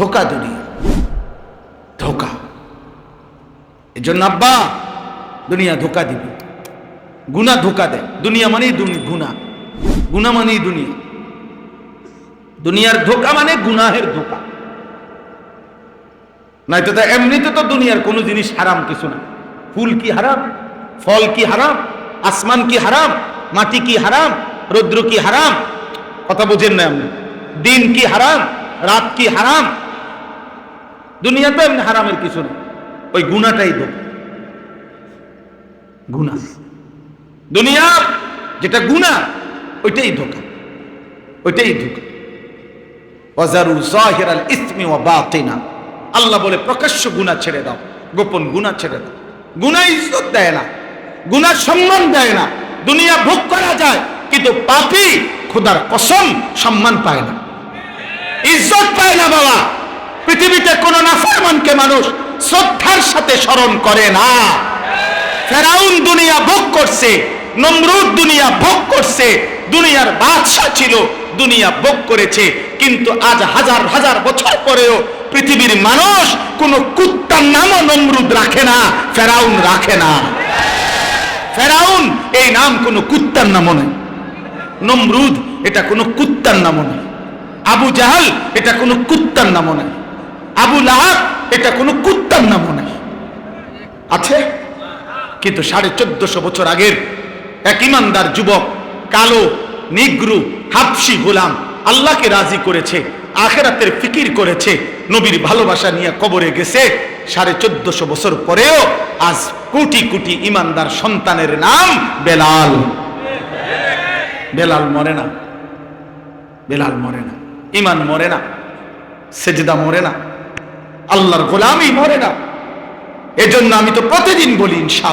ধোকা দুনিয়া। ধোকা। এই জন্য আব্বা, দুনিয়া ধোকা দিবে। গুনা ধোকা দেয় দুনিয়া মানেই গুনা গুনা মানেই দুনিয়া। দুনিয়ার ধোকা মানে গুনাহের ধোকা। নয়তো তো এমনিতে তো দুনিয়ার কোনো জিনিস হারাম কিছু না। ফুল কি হারাম? ফল কি হারাম? আসমান কি হারাম? মাটি কি হারাম? রৌদ্র কি হারাম? কথা বোঝেন না আপনি। দিন কি হারাম? রাত কি হারাম? দুনিয়া তো এমনি হারামের কিছু না। ওই গুণাটাই দোষ গুণা। দুনিয়া যেটা গুণা, ওইটাই ধোকা ওইটাই ধোকা আল্লাহ বলে, প্রকাশ্য গুনাহ ছেড়ে দাও, গোপন গুনাহ ছেড়ে দাও। গুনাহ ইজ্জত দেয় না গুনাহ সম্মান দেয় না। দুনিয়া ভোগ করা যায়, কিন্তু পাপী খোদার কসম সম্মান পায় না। ইজ্জত পায় পৃথিবীতে কোন নাফরমানকে মানুষ শ্রদ্ধার সাথে স্মরণ করে না। ফেরাউন দুনিয়া ভোগ করছে, নমরুদ দুনিয়া ভোগ করছে, দুনিয়ার বাদশা ছিল, দুনিয়া ভোগ করেছে। কিন্তু আজ হাজার হাজার বছর পরেও পৃথিবীর মানুষ কোন কুত্তার নামও নমরুদ রাখে না, ফেরাউন রাখে না। ফেরাউন এই নাম কোনো কুত্তার নামও নয়। নমরুদ এটা কোনো কুত্তার নামও নয়। আবু জাহাল এটা কোনো কুত্তার নামও নয়। আবু লাহাব, এটা কোনো কুত্তার নামও নয় আছে? কিন্তু সাড়ে চোদ্দশো বছর আগের এক ইমানদার যুবক, কালো, নিগ্রু, হাফসি গোলাম, আল্লাহকে রাজি করেছে, আখেরাতের ফিকির করেছে, নবীর ভালোবাসা নিয়ে কবরে গেছে। সাড়ে চোদ্দশো বছর পরেও আজ কোটি কোটি ইমানদার সন্তানের নাম বেলাল। বেলাল মরে না। বেলাল মরে না। ইমান মরে না। সেজদা মরে না। আল্লাহর গোলামি মরে না। এজন্য আমি তো প্রতিদিন বলি ইনশাআল্লাহ।